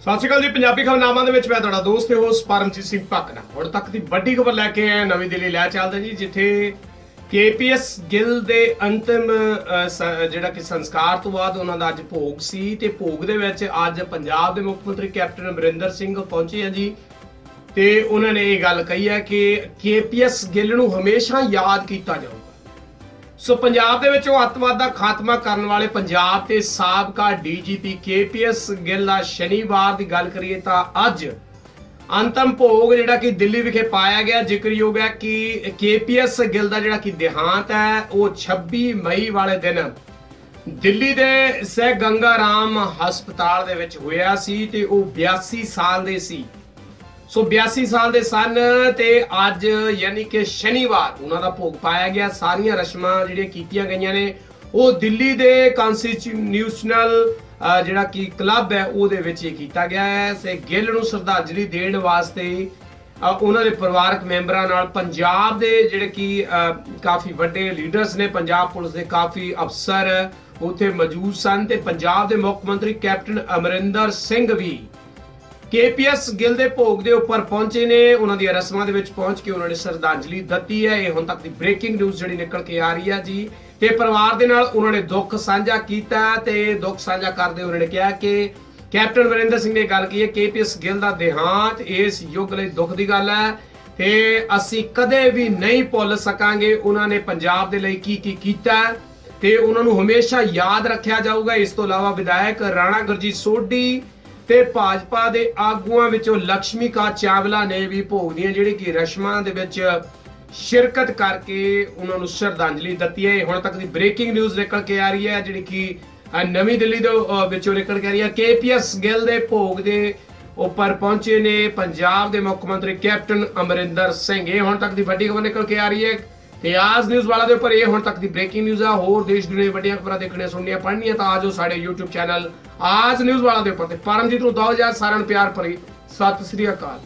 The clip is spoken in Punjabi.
ਸਤਿ ਸ਼੍ਰੀ ਅਕਾਲ ਜੀ, ਪੰਜਾਬੀ ਖਬਰਨਾਮਾ ਦੇ ਵਿੱਚ ਮੈਂ ਤੁਹਾਡਾ ਦੋਸਤ ਤੇ ਹੋਸਟ ਪਰਮਜੀਤ ਸਿੰਘ ਪਕਨਾ ਹੁਣ ਤੱਕ ਦੀ ਵੱਡੀ ਖਬਰ ਲੈ ਕੇ ਆਇਆ ਨਵੀਂ ਦਿੱਲੀ ਲੈ ਚੱਲਦੇ ਜੀ, ਜਿੱਥੇ ਕੇਪੀਐਸ ਗਿੱਲ ਦੇ ਅੰਤਿਮ ਜਿਹੜਾ ਕਿ ਸੰਸਕਾਰ ਤੋਂ ਬਾਅਦ ਉਹਨਾਂ ਦਾ ਅੱਜ ਭੋਗ ਸੀ ਤੇ ਭੋਗ ਦੇ ਵਿੱਚ ਅੱਜ ਪੰਜਾਬ ਦੇ ਮੁੱਖ ਮੰਤਰੀ ਕੈਪਟਨ ਅਮਰਿੰਦਰ ਸਿੰਘ ਪਹੁੰਚੇ ਆ ਜੀ। ਤੇ ਉਹਨਾਂ ਨੇ ਇਹ ਗੱਲ ਕਹੀ ਹੈ ਕਿ ਕੇਪੀਐਸ ਗਿੱਲ ਨੂੰ ਹਮੇਸ਼ਾ ਯਾਦ ਕੀਤਾ ਜਾਊਗਾ ਸੋ ਪੰਜਾਬ ਦੇ ਵਿੱਚ ਉਹ ਅੱਤਵਾਦ ਦਾ ਖਾਤਮਾ ਕਰਨ ਵਾਲੇ ਪੰਜਾਬ ਤੇ ਸਾਬਕਾ ਡੀਜੀਪੀ ਕੇਪੀਐਸ ਗਿੱਲ ਦਾ ਸ਼ਨੀਵਾਰ ਦੀ ਗੱਲ ਕਰੀਏ ਤਾਂ ਅੱਜ ਅੰਤਮ ਭੋਗ ਜਿਹੜਾ ਕਿ ਦਿੱਲੀ ਵਿਖੇ ਪਾਇਆ ਗਿਆ, ਜ਼ਿਕਰਯੋਗ ਹੈ ਕਿ ਕੇਪੀਐਸ ਗਿੱਲ ਦਾ ਜਿਹੜਾ ਕਿ ਦੇਹਾਂਤ ਹੈ, ਉਹ 26 ਮਈ ਵਾਲੇ ਦਿਨ ਦਿੱਲੀ ਦੇ ਸਹਿ ਗੰਗਾ ਰਾਮ ਹਸਪਤਾਲ ਦੇ ਵਿੱਚ ਹੋਇਆ ਸੀ ਤੇ ਉਹ 82 ਸਾਲ ਦੇ ਸੀ। ਸੋ 82 ਸਾਲ ਦੇ ਸਨ ਤੇ ਅੱਜ ਯਾਨੀ ਕਿ ਸ਼ਨੀਵਾਰ ਉਹਨਾਂ ਦਾ ਭੋਗ ਪਾਇਆ ਗਿਆ। ਸਾਰੀਆਂ ਰਸਮਾਂ ਜਿਹੜੀਆਂ ਕੀਤੀਆਂ ਗਈਆਂ ਨੇ, ਉਹ ਦਿੱਲੀ ਦੇ ਕਨਸਟੀਟਿਊਸ਼ਨਲ ਜਿਹੜਾ ਕਿ ਕਲੱਬ ਹੈ, ਉਹਦੇ ਵਿੱਚ ਇਹ ਕੀਤਾ ਗਿਆ ਹੈ। ਸੇ ਗਿੱਲ ਨੂੰ ਸ਼ਰਧਾਂਜਲੀ ਦੇਣ ਵਾਸਤੇ ਉਹਨਾਂ ਦੇ ਪਰਿਵਾਰਕ ਮੈਂਬਰਾਂ ਨਾਲ ਪੰਜਾਬ ਦੇ ਜਿਹੜੇ ਕਿ ਕਾਫੀ ਵੱਡੇ ਲੀਡਰਸ ਨੇ, ਪੰਜਾਬ ਪੁਲਿਸ ਦੇ ਕਾਫੀ ਅਫਸਰ ਉੱਥੇ ਮੌਜੂਦ ਸਨ ਤੇ ਪੰਜਾਬ ਦੇ ਮੁੱਖ ਮੰਤਰੀ ਕੈਪਟਨ ਅਮਰਿੰਦਰ ਸਿੰਘ ਵੀ ਕੇਪੀਐਸ ਗਿੱਲ ਦੇ ਭੋਗ ਦੇ ਉੱਪਰ ਪਹੁੰਚੇ ਨੇ। ਉਹਨਾਂ ਦੀਆਂ ਰਸਮਾਂ ਦੇ ਵਿੱਚ ਪਹੁੰਚ ਕੇ ਉਹਨਾਂ ਨੇ ਸ਼ਰਧਾਂਜਲੀ ਦਿੱਤੀ ਹੈ। ਇਹ ਹੁਣ ਤੱਕ ਦੀ ਬ੍ਰੇਕਿੰਗ ਨਿਊਜ਼ ਜਿਹੜੀ ਨਿਕਲ ਕੇ ਆ ਰਹੀ ਹੈ ਜੀ। ਤੇ ਪਰਿਵਾਰ ਦੇ ਨਾਲ ਉਹਨਾਂ ਨੇ ਦੁੱਖ ਸਾਂਝਾ ਕੀਤਾ ਤੇ ਦੁੱਖ ਸਾਂਝਾ ਕਰਦੇ ਉਹਨਾਂ ਨੇ ਕਿਹਾ ਕਿ ਕੈਪਟਨ ਵਰਿੰਦਰ ਸਿੰਘ ਨੇ ਗੱਲ ਕੀਤੀ ਹੈ, ਕੇਪੀਐਸ ਗਿੱਲ ਦਾ ਦੇਹਾਂਤ ਇਸ ਯੁੱਗ ਲਈ ਦੁੱਖ ਦੀ ਗੱਲ ਹੈ। ਤੇ ਅਸੀਂ ਕਦੇ ਵੀ ਨਹੀਂ ਭੁੱਲ ਸਕਾਂਗੇ ਉਹਨਾਂ ਨੇ ਪੰਜਾਬ ਦੇ ਲਈ ਕੀ ਕੀ ਕੀਤਾ ਤੇ ਉਹਨਾਂ ਨੂੰ ਹਮੇਸ਼ਾ ਯਾਦ ਰੱਖਿਆ ਜਾਊਗਾ। ਇਸ ਤੋਂ ਇਲਾਵਾ ਵਿਧਾਇਕ ਰਾਣਾ ਗੁਰਜੀਤ ਸੋਢੀ ਤੇ ਭਾਜਪਾ ਦੇ ਆਗੂਆਂ ਵਿੱਚੋਂ ਲక్ష్ਮੀਕਾ ਚਾਵਲਾ ਨੇ ਵੀ ਭੋਗ ਦੀਆਂ ਜਿਹੜੀ ਕਿ ਰਸ਼ਮਾਂ ਦੇ ਵਿੱਚ ਸ਼ਿਰਕਤ ਕਰਕੇ ਉਹਨਾਂ ਨੂੰ ਸ਼ਰਧਾਂਜਲੀ ਦਿੱਤੀ ਹੈ। ਹੁਣ ਤੱਕ ਦੀ ਬ੍ਰੇਕਿੰਗ ਨਿਊਜ਼ ਨਿਕਲ ਕੇ ਆ ਰਹੀ ਹੈ, ਜਿਹੜੀ ਕਿ ਨਵੀਂ ਦਿੱਲੀ ਦੇ ਵਿੱਚੋਂ ਨਿਕਲ ਕੇ ਆ ਰਹੀ ਹੈ। ਕੇਪੀਐਸ ਗਿੱਲ ਦੇ ਭੋਗ ਦੇ ਉੱਪਰ ਪਹੁੰਚੇ ਨੇ। ਪੰਜਾਬ ਦੇ ਮੁੱਖ ਮੰਤਰੀ ਕੈਪਟਨ ਅਮਰਿੰਦਰ ਸਿੰਘ, ਇਹ ਹੁਣ ਤੱਕ ਦੀ ਵੱਡੀ ਖਬਰ ਨਿਕਲ ਕੇ ਆ ਰਹੀ ਹੈ। ਤੇ ਆਜ ਨਿਊਜ਼ ਵਾਲਾ ਦੇ ਉੱਪਰ ਇਹ ਹੁਣ ਤੱਕ ਦੀ ਬ੍ਰੇਕਿੰਗ ਨਿਊਜ਼ ਆ, ਹੋਰ ਦੇਸ਼ ਦੁਨੀਆ ਦੀਆਂ ਵੱਡੀਆਂ ਖਬਰਾਂ ਦੇਖਣੀਆਂ ਸੁਣਨੀਆਂ ਪੜ੍ਹਨੀਆਂ ਤਾਂ ਆਜੋ ਸਾਡੇ YouTube ਚੈਨਲ ਆਜ ਨਿਊਜ਼ ਵਾਲਾ ਦੇ ਉੱਪਰ ਤੇ। ਪਰਮਜੀਤ ਨੂੰ ਦੋ ਹਜ਼ਾਰ ਸਾਰਿਆਂ ਨੂੰ ਪਿਆਰ ਭਰੀ ਸਤਿ ਸ੍ਰੀ ਅਕਾਲ।